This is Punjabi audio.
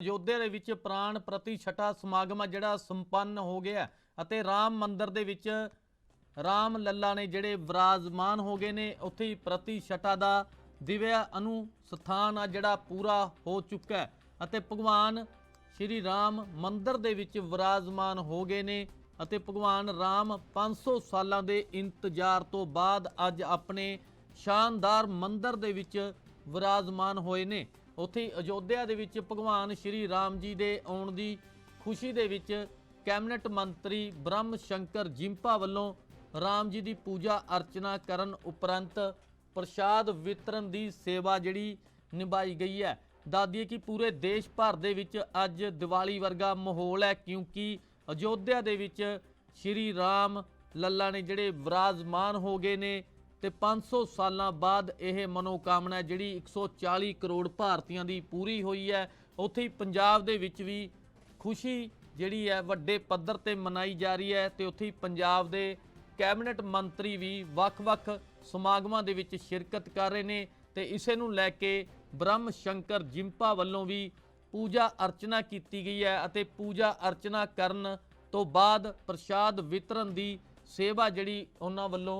ਅਯੋਧਿਆ ਦੇ ਵਿੱਚ ਪ੍ਰਾਣ ਪ੍ਰਤੀਸ਼ਠਾ ਸਮਾਗਮ ਆ, ਜਿਹੜਾ ਸੰਪੰਨ ਹੋ ਗਿਆ ਅਤੇ ਰਾਮ ਮੰਦਿਰ ਦੇ ਵਿੱਚ ਰਾਮ ਲੱਲਾ ਨੇ ਜਿਹੜੇ ਵਿਰਾਜਮਾਨ ਹੋ ਗਏ ਨੇ, ਉੱਥੇ ਹੀ ਪ੍ਰਤੀਸ਼ਠਾ ਦਾ ਦਿਵਿਆ ਅਨੁਸਥਾਨ ਆ, ਜਿਹੜਾ ਪੂਰਾ ਹੋ ਚੁੱਕਾ ਅਤੇ ਭਗਵਾਨ ਸ਼੍ਰੀ ਰਾਮ ਮੰਦਿਰ ਦੇ ਵਿੱਚ ਵਿਰਾਜਮਾਨ ਹੋ ਗਏ ਨੇ ਅਤੇ ਭਗਵਾਨ ਰਾਮ 500 ਸਾਲਾਂ ਦੇ ਇੰਤਜ਼ਾਰ ਤੋਂ ਬਾਅਦ ਅੱਜ ਆਪਣੇ ਸ਼ਾਨਦਾਰ ਮੰਦਿਰ ਦੇ ਵਿੱਚ ਵਿਰਾਜਮਾਨ ਹੋਏ ਨੇ। ਉੱਥੇ ਹੀ ਅਯੋਧਿਆ ਦੇ ਵਿੱਚ ਭਗਵਾਨ ਸ਼੍ਰੀ ਰਾਮ ਜੀ ਦੇ ਆਉਣ ਦੀ ਖੁਸ਼ੀ ਦੇ ਵਿੱਚ ਕੈਬਨਿਟ ਮੰਤਰੀ ਬ੍ਰਹਮ ਸ਼ੰਕਰ ਜਿੰਪਾ ਵੱਲੋਂ ਰਾਮ ਜੀ ਦੀ ਪੂਜਾ ਅਰਚਨਾ ਕਰਨ ਉਪਰੰਤ ਪ੍ਰਸ਼ਾਦ ਵਿਤਰਨ ਦੀ ਸੇਵਾ ਜਿਹੜੀ ਨਿਭਾਈ ਗਈ ਹੈ। ਦਾਦੀਏ ਕਿ ਪੂਰੇ ਦੇਸ਼ ਭਰ ਦੇ ਵਿੱਚ ਅੱਜ ਦੀਵਾਲੀ ਵਰਗਾ ਮਾਹੌਲ ਹੈ, ਕਿਉਂਕਿ ਅਯੋਧਿਆ ਦੇ ਵਿੱਚ ਸ਼੍ਰੀ ਰਾਮ ਲੱਲਾ ਨੇ ਜਿਹੜੇ ਵਿਰਾਜਮਾਨ ਹੋ ਗਏ ਨੇ ਤੇ 500 ਸਾਲਾਂ ਬਾਅਦ ਇਹ ਮਨੋਕਾਮਨਾ ਜਿਹੜੀ 140 ਕਰੋੜ ਭਾਰਤੀਆਂ ਦੀ ਪੂਰੀ ਹੋਈ ਹੈ, ਉੱਥੇ ਹੀ ਪੰਜਾਬ ਦੇ ਵਿੱਚ ਵੀ ਖੁਸ਼ੀ ਜਿਹੜੀ ਹੈ ਵੱਡੇ ਪੱਧਰ ਤੇ ਮਨਾਈ ਜਾ ਰਹੀ ਹੈ ਤੇ ਉੱਥੇ ਹੀ ਪੰਜਾਬ ਦੇ ਕੈਬਨਿਟ ਮੰਤਰੀ ਵੀ ਵੱਖ-ਵੱਖ ਸਮਾਗਮਾਂ ਦੇ ਵਿੱਚ ਸ਼ਿਰਕਤ ਕਰ ਰਹੇ ਨੇ ਤੇ ਇਸੇ ਨੂੰ ਲੈ ਕੇ ਬ੍ਰਹਮ ਸ਼ੰਕਰ ਜਿੰਪਾ ਵੱਲੋਂ ਵੀ ਪੂਜਾ ਅਰਚਨਾ ਕੀਤੀ ਗਈ ਹੈ ਅਤੇ ਪੂਜਾ ਅਰਚਨਾ ਕਰਨ ਤੋਂ ਬਾਅਦ ਪ੍ਰਸ਼ਾਦ ਵਿਤਰਨ ਦੀ ਸੇਵਾ ਜਿਹੜੀ ਉਹਨਾਂ ਵੱਲੋਂ